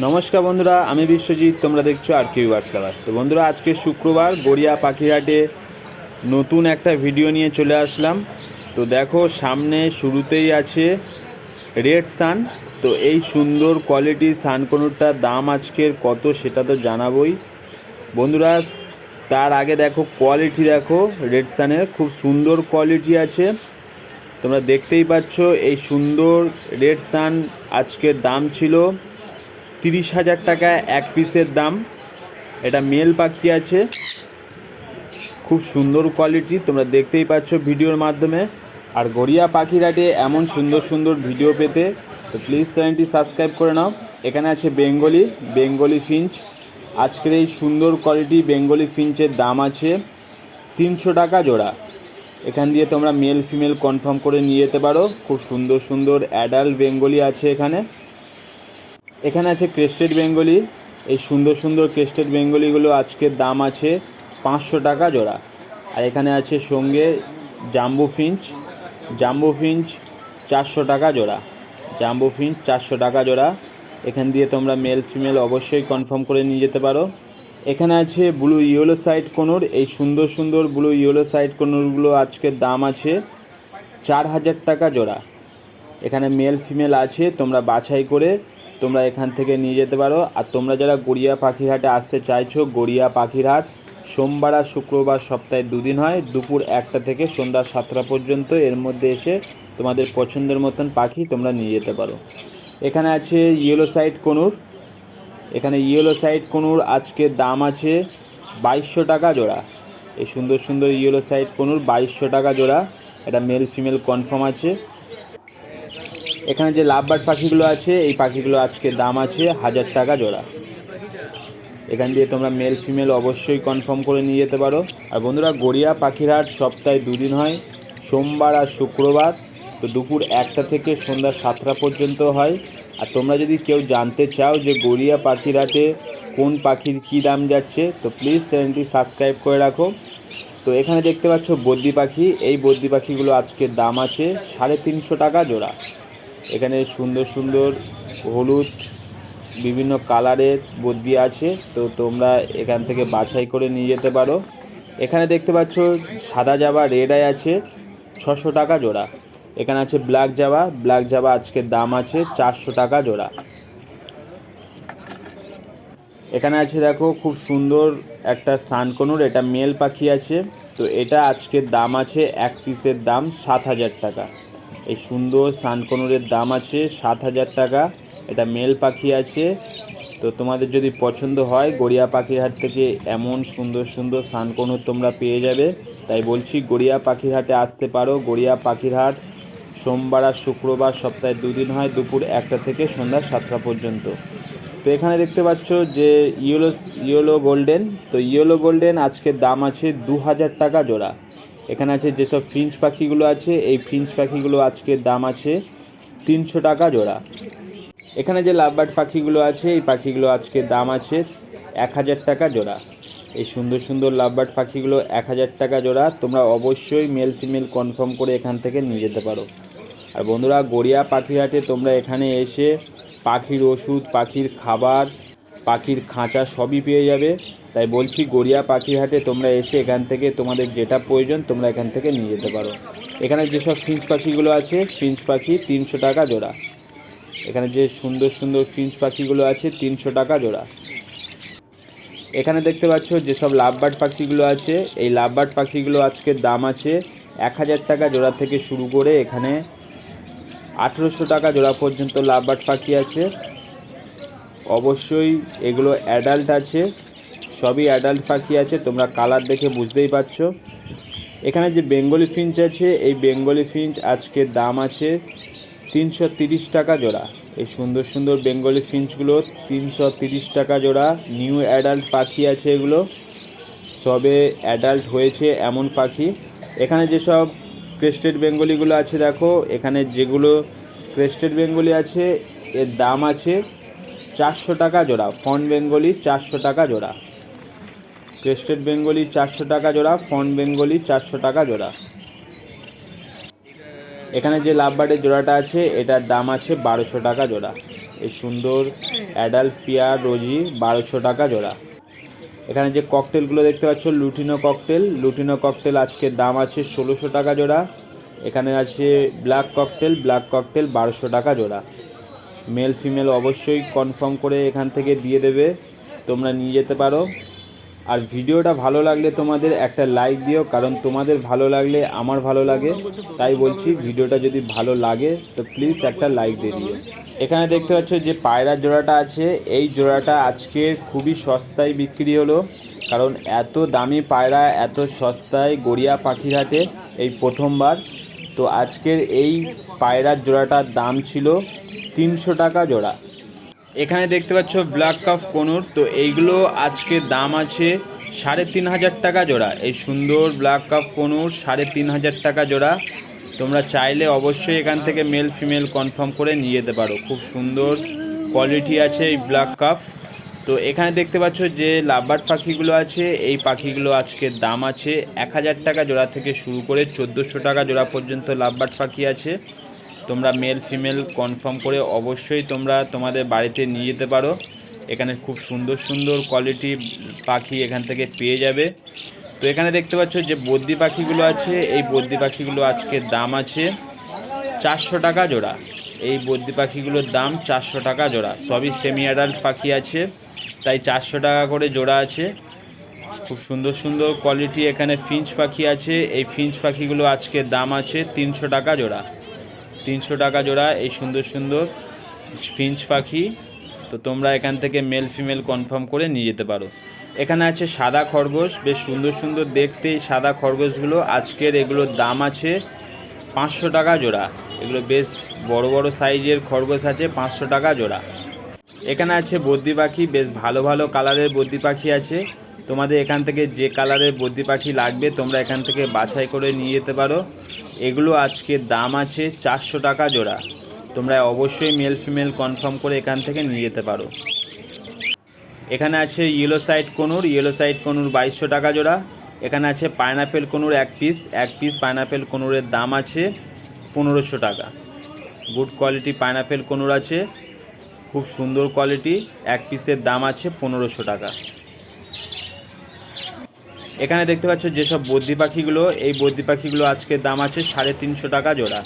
নমস্কার বন্ধুরা, আমি বিশ্বজিৎ, তোমরা দেখছ আর কিউ বার্সলাবার তো বন্ধুরা, আজকে শুক্রবার গড়িয়া পাখিরহাটে নতুন একটা ভিডিও নিয়ে চলে আসলাম। তো দেখো, সামনে শুরুতেই আছে রেড সান তো এই সুন্দর কোয়ালিটি সানকনুরটার দাম আজকের কত সেটা তো জানাবোই। বন্ধুরা, তার আগে দেখো কোয়ালিটি দেখো, রেড সানের খুব সুন্দর কোয়ালিটি আছে। তোমরা দেখতেই পাচ্ছ, এই সুন্দর রেড সান আজকের দাম ছিল তিরিশ হাজার টাকা এক পিসের দাম। এটা মেল পাখি আছে। খুব সুন্দর কোয়ালিটি তোমরা দেখতেই পাচ্ছ ভিডিওর মাধ্যমে। আর গড়িয়া পাখিরাটে এমন সুন্দর সুন্দর ভিডিও পেতে, তো প্লিজ চ্যানেলটি সাবস্ক্রাইব করে নাও। এখানে আছে বেঙ্গলি বেঙ্গলি ফিঞ্চ আজকের এই সুন্দর কোয়ালিটি বেঙ্গলি ফিঞ্চের দাম আছে তিনশো টাকা জোড়া। এখান দিয়ে তোমরা মেল ফিমেল কনফার্ম করে নিয়ে যেতে পারো। খুব সুন্দর সুন্দর অ্যাডাল্ট বেঙ্গলি আছে এখানে। এখানে আছে ক্রেস্টেড বেঙ্গলি। এই সুন্দর সুন্দর ক্রেস্টেড বেঙ্গলিগুলো আজকের দাম আছে পাঁচশো টাকা জোড়া। আর এখানে আছে সঙ্গে জাম্বু ফিঞ্চ। জাম্বু ফিঞ্চ চারশো টাকা জোড়া। জাম্বু ফিঞ্চ চারশো টাকা জোড়া। এখান দিয়ে তোমরা মেল ফিমেল অবশ্যই কনফার্ম করে নিয়ে যেতে পারো। এখানে আছে ব্লু ইয়েলো সাইড কোনোর এই সুন্দর সুন্দর ব্লু ইয়েলো সাইড কোনোরগুলো আজকের দাম আছে চার হাজার টাকা জোড়া। এখানে মেল ফিমেল আছে, তোমরা বাছাই করে তোমরা এখান থেকে নিয়ে যেতে পারো। আর তোমরা যারা গড়িয়া পাখিরহাটে আসতে চাইছো, গড়িয়া পাখিরহাট সোমবার আর শুক্রবার সপ্তাহে দুদিন হয়। দুপুর একটা থেকে সন্ধ্যা সাতটা পর্যন্ত এর মধ্যে এসে তোমাদের পছন্দের মতন পাখি তোমরা নিয়ে যেতে পারো। এখানে আছে ইয়েলো সাইড কনুর। এখানে ইয়েলো সাইড কনুর আজকে দাম আছে বাইশশো টাকা জোড়া। এই সুন্দর সুন্দর ইয়েলো সাইড কনুর বাইশশো টাকা জোড়া। এটা মেল ফিমেল কনফার্ম আছে। এখানে যে লাভবার্ড পাখিগুলো আছে, এই পাখিগুলো আজকে দাম আছে হাজার টাকা জোড়া। এখান দিয়ে তোমরা মেল ফিমেল অবশ্যই কনফার্ম করে নিয়ে যেতে পারো। আর বন্ধুরা, গড়িয়া পাখিরহাট সপ্তাহে দুদিন হয়, সোমবার আর শুক্রবার। তো দুপুর একটা থেকে সন্ধ্যা সাতটা পর্যন্ত হয়। আর তোমরা যদি কেউ জানতে চাও যে গড়িয়া পাখিরহাটে কোন পাখির কী দাম যাচ্ছে, তো প্লিজ চ্যানেলটি সাবস্ক্রাইব করে রাখো। তো এখানে দেখতে পাচ্ছ বদ্যি পাখি। এই বদ্যি পাখিগুলো আজকের দাম আছে সাড়ে তিনশো টাকা জোড়া। এখানে সুন্দর সুন্দর হলুদ, বিভিন্ন কালারের বদ্যি আছে, তো তোমরা এখান থেকে বাছাই করে নিয়ে যেতে পারো। এখানে দেখতে পাচ্ছ সাদা জাবা রেড আই আছে, ছশো টাকা জোড়া। এখানে আছে ব্ল্যাক জাবা ব্ল্যাক জাবা আজকের দাম আছে চারশো টাকা জোড়া। এখানে আছে দেখো খুব সুন্দর একটা সানকনুর, এটা মেল পাখি আছে, তো এটা আজকের দাম আছে এক পিসের দাম সাত হাজার টাকা। এই সুন্দর সানকনুরের দাম আছে সাত হাজার টাকা। এটা মেল পাখি আছে। তো তোমাদের যদি পছন্দ হয়, গড়িয়া পাখির হাট থেকে এমন সুন্দর সুন্দর সানকনুর তোমরা পেয়ে যাবে। তাই বলছি, গড়িয়া পাখির হাটে আসতে পারো। গড়িয়া পাখির হাট সোমবার আর শুক্রবার সপ্তাহে দুদিন হয়, দুপুর একটা থেকে সন্ধ্যা সাতটা পর্যন্ত। তো এখানে দেখতে পাচ্ছ যে ইয়েলো ইয়েলো গোল্ডেন। তো ইয়েলো গোল্ডেন আজকের দাম আছে দু হাজার টাকা জোড়া। এখানে আছে যেসব ফিঞ্চ পাখিগুলো আছে, এই ফিঞ্চ পাখিগুলো আজকের দাম আছে তিনশো টাকা জোড়া। এখানে যে লাভবার্ড পাখিগুলো আছে, এই পাখিগুলো আজকে দাম আছে এক হাজার টাকা জোড়া। এই সুন্দর সুন্দর লাভবার্ড পাখিগুলো এক হাজার টাকা জোড়া, তোমরা অবশ্যই মেল ফিমেল কনফার্ম করে এখান থেকে নিয়ে যেতে পারো। আর বন্ধুরা, গড়িয়া পাখিরহাটে তোমরা এখানে এসে পাখির ওষুধ, পাখির খাবার, পাখির খাঁচা সবই পেয়ে যাবে। তাই বলছি, গড়িয়া পাখিহাটে তোমরা এসে এখান থেকে তোমাদের যেটা প্রয়োজন তোমরা এখান থেকে নিয়ে যেতে পারো। এখানে যেসব ফিঞ্চ পাখিগুলো আছে, ফিঞ্চ পাখি তিনশো টাকা জোড়া। এখানে যে সুন্দর সুন্দর ফিঞ্চ পাখিগুলো আছে, তিনশো টাকা জোড়া। এখানে দেখতে পাচ্ছ যেসব লাভবার্ড পাখিগুলো আছে, এই লাভবার্ড পাখিগুলো আজকের দাম আছে এক হাজার টাকা জোড়া থেকে শুরু করে এখানে আঠেরোশো টাকা জোড়া পর্যন্ত লাভবার্ড পাখি আছে। অবশ্যই এগুলো অ্যাডাল্ট আছে। সবই অ্যাডাল্ট পাখি আছে, তোমরা কালার দেখে বুঝতেই পারছ। এখানে যে বেঙ্গলি ফিঞ্চ আছে, এই বেঙ্গলি ফিঞ্চ আজকের দাম আছে তিনশো তিরিশ টাকা জোড়া। এই সুন্দর সুন্দর বেঙ্গলি ফিঞ্চগুলো তিনশো তিরিশ টাকা জোড়া। নিউ অ্যাডাল্ট পাখি আছে এগুলো। সবে অ্যাডাল্ট হয়েছে এমন পাখি। এখানে যেসব ক্রেস্টেড বেঙ্গলিগুলো আছে দেখো, এখানে যেগুলো ক্রেস্টেড বেঙ্গলি আছে, এর দাম আছে চারশো টাকা জোড়া। ফন বেঙ্গলি চারশো টাকা জোড়া। ক্রেস্টেড বেঙ্গলি চারশো টাকা জোড়া ফন বেঙ্গলি চারশো টাকা জোড়া। এখানে যে লাভবার্ডের জোড়াটা আছে, এটার দাম আছে বারোশো টাকা জোড়া। এই সুন্দর অ্যাডাল্ট পিয়ার রোজি বারোশো টাকা জোড়া। এখানে যে ককটেলগুলো দেখতে পাচ্ছ লুটিনো ককটেল লুটিনো ককটেল আজকের দাম আছে ষোলোশো টাকা জোড়া। এখানে আছে ব্ল্যাক ককটেল ব্ল্যাক ককটেল বারোশো টাকা জোড়া। মেল ফিমেল অবশ্যই কনফার্ম করে এখান থেকে দিয়ে দেবে। তোমরা নিয়ে যেতে পারো। আর ভিডিওটা ভালো লাগলে তোমাদের একটা লাইক দিও, কারণ তোমাদের ভালো লাগলে আমার ভালো লাগে। তাই বলছি, ভিডিওটা যদি ভালো লাগে, তো প্লিজ একটা লাইক দিয়ে দিও। এখানে দেখতে পাচ্ছ যে পায়রার জোড়াটা আছে। এই জোড়াটা আজকে খুবই সস্তায় বিক্রি হলো, কারণ এত দামি পায়রা, এত সস্তায় গড়িয়া পাখির হাটে এই প্রথমবার। তো আজকের এই পায়রার জোড়াটার দাম ছিল তিনশো টাকা জোড়া। এখানে দেখতে পাচ্ছ ব্ল্যাক কাফ কনুর। তো এইগুলো আজকে দাম আছে সাড়ে তিন হাজার টাকা জোড়া। এই সুন্দর ব্ল্যাক কাফ কনুর সাড়ে তিন হাজার টাকা জোড়া। তোমরা চাইলে অবশ্যই এখান থেকে মেল ফিমেল কনফার্ম করে নিয়ে যেতে পারো। খুব সুন্দর কোয়ালিটি আছে এই ব্ল্যাক কাপ তো এখানে দেখতে পাচ্ছ যে লাভবার্ড পাখিগুলো আছে, এই পাখিগুলো আজকে দাম আছে এক হাজার টাকা জোড়া থেকে শুরু করে চোদ্দোশো টাকা জোড়া পর্যন্ত লাভবার্ড পাখি আছে। তোমরা মেল ফিমেল কনফার্ম করে অবশ্যই তোমরা তোমাদের বাড়িতে নিয়ে যেতে পারো। এখানে খুব সুন্দর সুন্দর কোয়ালিটি পাখি এখান থেকে পেয়ে যাবে। তো এখানে দেখতে পাচ্ছ যে বদ্যি পাখিগুলো আছে, এই বদ্যি পাখিগুলো আজকে দাম আছে চারশো টাকা জোড়া। এই বদ্যি পাখিগুলোর দাম চারশো টাকা জোড়া। সবই সেমি অ্যাডাল্ট পাখি আছে, তাই চারশো টাকা করে জোড়া আছে। খুব সুন্দর সুন্দর কোয়ালিটি এখানে ফিঞ্চ পাখি আছে। এই ফিঞ্চ পাখিগুলো আজকে দাম আছে তিনশো টাকা জোড়া। তিনশো টাকা জোড়া, এই সুন্দর সুন্দর ফিঞ্চ পাখি। তো তোমরা এখান থেকে মেল ফিমেল কনফার্ম করে নিয়ে যেতে পারো। এখানে আছে সাদা খরগোশ, বেশ সুন্দর সুন্দর দেখতে এই সাদা খরগোশগুলো। আজকের এগুলোর দাম আছে পাঁচশো টাকা জোড়া। এগুলো বেশ বড় বড় সাইজের খরগোশ আছে, পাঁচশো টাকা জোড়া। এখানে আছে বদ্যি পাখি, বেশ ভালো ভালো কালারের বদ্যি পাখি আছে। তোমাদের এখান থেকে যে কালারের বদ্যি পাখি লাগবে, তোমরা এখান থেকে বাছাই করে নিয়ে যেতে পারো। এগুলো আজকে দাম আছে চারশো টাকা জোড়া। তোমরা অবশ্যই মেল ফিমেল কনফার্ম করে এখান থেকে নিয়ে যেতে পারো। এখানে আছে yellow side conure yellow side conure বাইশশো টাকা জোড়া। এখানে আছে পাইনাপেল কনুর এক পিস এক পিস পাইনাপেল কনুরের দাম আছে পনেরোশো টাকা। গুড কোয়ালিটি পাইনাপেল কনুর আছে, খুব সুন্দর কোয়ালিটি এক পিসের দাম আছে পনেরোশো টাকা। এখানে দেখতে পাচ্ছ যেসব বদ্যি পাখিগুলো, এই বদ্যি পাখিগুলো আজকের দাম আছে সাড়ে তিনশো টাকা জোড়া।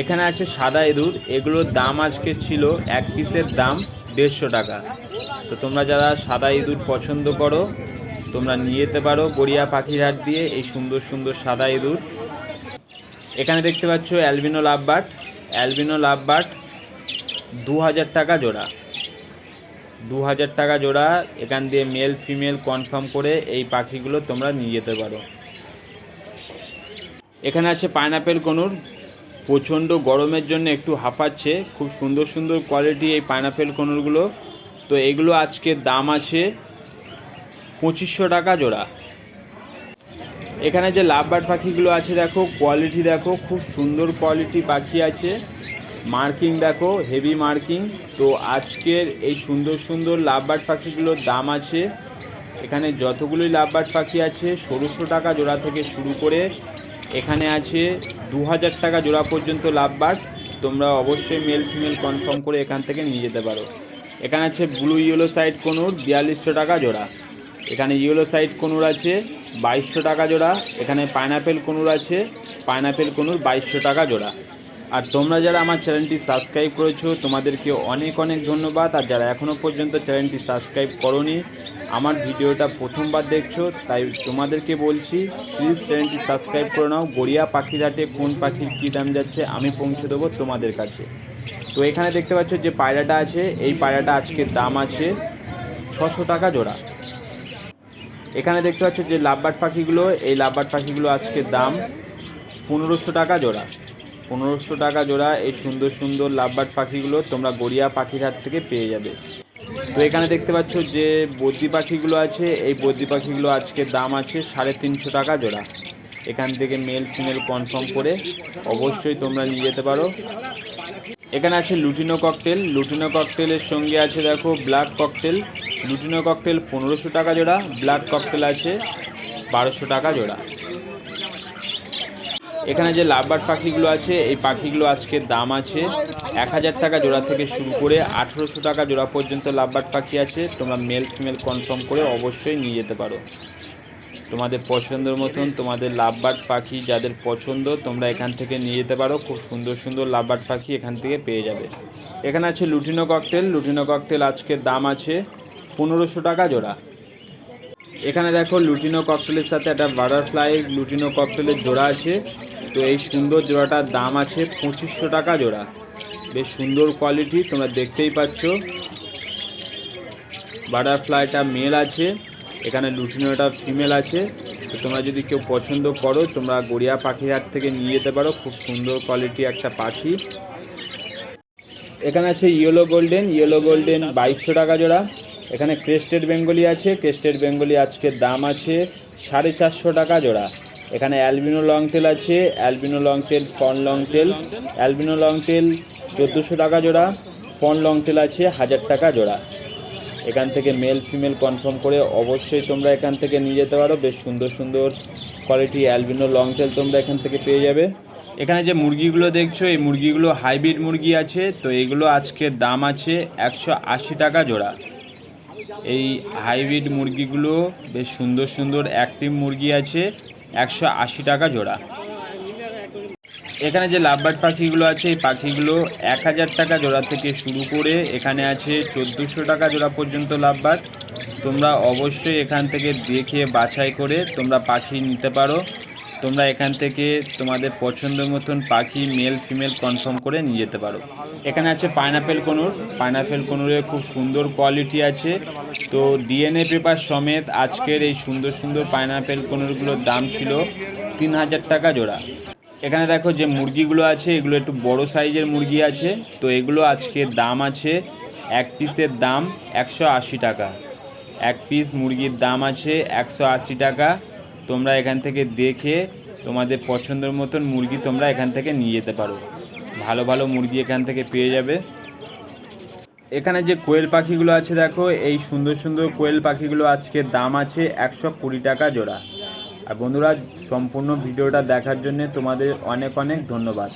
এখানে আছে সাদা ইঁদুর, এগুলোর দাম আজকে ছিল এক পিসের দাম দেড়শো টাকা। তো তোমরা যারা সাদা ইঁদুর পছন্দ করো, তোমরা নিয়ে যেতে পারো গড়িয়া পাখির হাট দিয়ে এই সুন্দর সুন্দর সাদা ইঁদুর। এখানে দেখতে পাচ্ছ অ্যালবিনো লাভবার্ড। অ্যালবিনো লাভবার্ড দু হাজার টাকা জোড়া। দু হাজার টাকা জোড়া, এখান দিয়ে মেল ফিমেল কনফার্ম করে এই পাখিগুলো তোমরা নিয়ে যেতে পারো। এখানে আছে পাইনাপেল কনুর। প্রচণ্ড গরমের জন্য একটু হাঁপাচ্ছে। খুব সুন্দর সুন্দর কোয়ালিটি এই পাইনাপেল কনুরগুলো। তো এগুলো আজকে দাম আছে পঁচিশশো টাকা জোড়া। এখানে যে লাভবার্ড পাখিগুলো আছে, দেখো কোয়ালিটি দেখো, খুব সুন্দর কোয়ালিটি পাখি আছে। মার্কিং দেখো হেভি মার্কিং। তো আজকের এই সুন্দর সুন্দর লাভবার্ড পাখিগুলোর দাম আছে। এখানে যতগুলোই লাভবার্ড পাখি আছে, ষোলোশো টাকা জোড়া থেকে শুরু করে এখানে আছে দু হাজার টাকা জোড়া পর্যন্ত লাভবার্ড। তোমরা অবশ্যই মেল ফিমেল কনফার্ম করে এখান থেকে নিয়ে যেতে পারো। এখানে আছে ব্লু ইয়েলো সাইড কোনুর বিয়াল্লিশশো টাকা জোড়া। এখানে ইয়েলো সাইড কোনুর আছে বাইশশো টাকা জোড়া। এখানে পাইনাপেল কোনুর আছে, পাইনাপেল কোনুর বাইশশো টাকা জোড়া। আর তোমরা যারা আমার চ্যানেলটি সাবস্ক্রাইব করেছ, তোমাদেরকে অনেক অনেক ধন্যবাদ। আর যারা এখনও পর্যন্ত চ্যানেলটি সাবস্ক্রাইব করনি, আমার ভিডিওটা প্রথমবার দেখছ, তাই তোমাদেরকে বলছি প্লিজ চ্যানেলটি সাবস্ক্রাইব করে নাও। গড়িয়া পাখিরাটে কোন পাখির কী দাম যাচ্ছে, আমি পৌঁছে দেবো তোমাদের কাছে। তো এখানে দেখতে পাচ্ছ যে পায়রাটা আছে, এই পায়রাটা আজকের দাম আছে ছশো টাকা জোড়া। এখানে দেখতে পাচ্ছ যে লাভবার্ড পাখিগুলো, এই লাভবার্ড পাখিগুলো আজকে দাম পনেরোশো টাকা জোড়া। পনেরোশো টাকা জোড়া এই সুন্দর সুন্দর লাভবার্ড পাখিগুলো তোমরা গড়িয়া পাখির হাট থেকে পেয়ে যাবে। তো এখানে দেখতে পাচ্ছ যে বদ্যি পাখিগুলো আছে, এই বদ্যি পাখিগুলো আজকে দাম আছে সাড়ে তিনশো টাকা জোড়া। এখান থেকে মেল ফিমেল কনফার্ম করে অবশ্যই তোমরা নিয়ে যেতে পারো। এখানে আছে লুটিনো ককটেল। লুটিনো ককটেলের সঙ্গে আছে দেখো ব্ল্যাক ককটেল। লুটিনো ককটেল পনেরোশো টাকা জোড়া, ব্ল্যাক ককটেল আছে বারোশো টাকা জোড়া। এখানে যে লাভবার্ড পাখিগুলো আছে, এই পাখিগুলো আজকে দাম আছে এক হাজার টাকা জোড়া থেকে শুরু করে আঠেরোশো টাকা জোড়া পর্যন্ত লাভবার্ড পাখি আছে। তোমরা মেল ফিমেল কনফার্ম করে অবশ্যই নিয়ে যেতে পারো। তোমাদের পছন্দের মতন তোমাদের লাভবার্ড পাখি যাদের পছন্দ, তোমরা এখান থেকে নিয়ে যেতে পারো। খুব সুন্দর সুন্দর লাভবার্ড পাখি এখান থেকে পেয়ে যাবে। এখানে আছে লুটিনো ককটেল লুটিনো ককটেল আজকে দাম আছে পনেরোশো টাকা জোড়া। এখানে দেখো লুটিনো ককটেলের সাথে একটা বাটারফ্লাই লুটিনো ককটেলের জোড়া আছে। তো এই সুন্দর জোড়াটার দাম আছে পঁচিশশো টাকা জোড়া। বেশ সুন্দর কোয়ালিটি তোমরা দেখতেই পাচ্ছ। বাটারফ্লাইটা মেল আছে, এখানে লুটিনোটা ফিমেল আছে। তো তোমরা যদি কেউ পছন্দ করো, তোমরা গড়িয়া পাখির হাট থেকে নিয়ে যেতে পারো, খুব সুন্দর কোয়ালিটি একটা পাখি। এখানে আছে ইয়েলো গোল্ডেন ইয়েলো গোল্ডেন বাইশশো টাকা জোড়া। এখানে ক্রেস্টেড বেঙ্গলি আছে ক্রেস্টেড বেঙ্গলি আজকের দাম আছে সাড়ে চারশো টাকা জোড়া। এখানে অ্যালবিনো লং তেল আছে albino long tail fawn long tail albino long tail চোদ্দোশো টাকা জোড়া ফন লং তেল আছে হাজার টাকা জোড়া। এখান থেকে মেল ফিমেল কনফার্ম করে অবশ্যই তোমরা এখান থেকে নিয়ে যেতে পারো, বেশ সুন্দর সুন্দর কোয়ালিটি অ্যালবিনো লং তেল তোমরা এখান থেকে পেয়ে যাবে। এখানে যে মুরগিগুলো দেখছ, এই মুরগিগুলো হাইব্রিড মুরগি আছে, তো এগুলো আজকে দাম আছে একশো আশি টাকা জোড়া। এই হাইব্রিড মুরগিগুলো বেশ সুন্দর সুন্দর অ্যাক্টিভ মুরগি আছে, একশো আশি টাকা জোড়া। এখানে যে লাভবার্ড পাখিগুলো আছে, এই পাখিগুলো এক হাজার টাকা জোড়া থেকে শুরু করে এখানে আছে চোদ্দোশো টাকা জোড়া পর্যন্ত লাভবার্ড। তোমরা অবশ্যই এখান থেকে দেখে বাছাই করে তোমরা পাখি নিতে পারো। তোমরা এখান থেকে তোমাদের পছন্দ মতন পাখি মেল ফিমেল কনফার্ম করে নিয়ে যেতে পারো। এখানে আছে পাইনাপেল কনুর। পাইনাপেল কনুরের খুব সুন্দর কোয়ালিটি আছে। তো ডিএনএ পেপার সমেত আজকের এই সুন্দর সুন্দর পাইনাপেল কনুরগুলোর দাম ছিল তিন হাজার টাকা জোড়া। এখানে দেখো যে মুরগিগুলো আছে, এগুলো একটু বড় সাইজের মুরগি আছে। তো এগুলো আজকে দাম আছে এক পিসের দাম একশো আশি টাকা। এক পিস মুরগির দাম আছে একশো আশি টাকা। তোমরা এখান থেকে দেখে তোমাদের পছন্দের মতন মুরগি তোমরা এখান থেকে নিয়ে যেতে পারো। ভালো ভালো মুরগি এখান থেকে পেয়ে যাবে। এখানে যে কোয়েল পাখিগুলো আছে দেখো, এই সুন্দর সুন্দর কোয়েল পাখিগুলো আজকে দাম আছে একশো কুড়ি টাকা জোড়া। আর বন্ধুরা, সম্পূর্ণ ভিডিওটা দেখার জন্য তোমাদের অনেক অনেক ধন্যবাদ।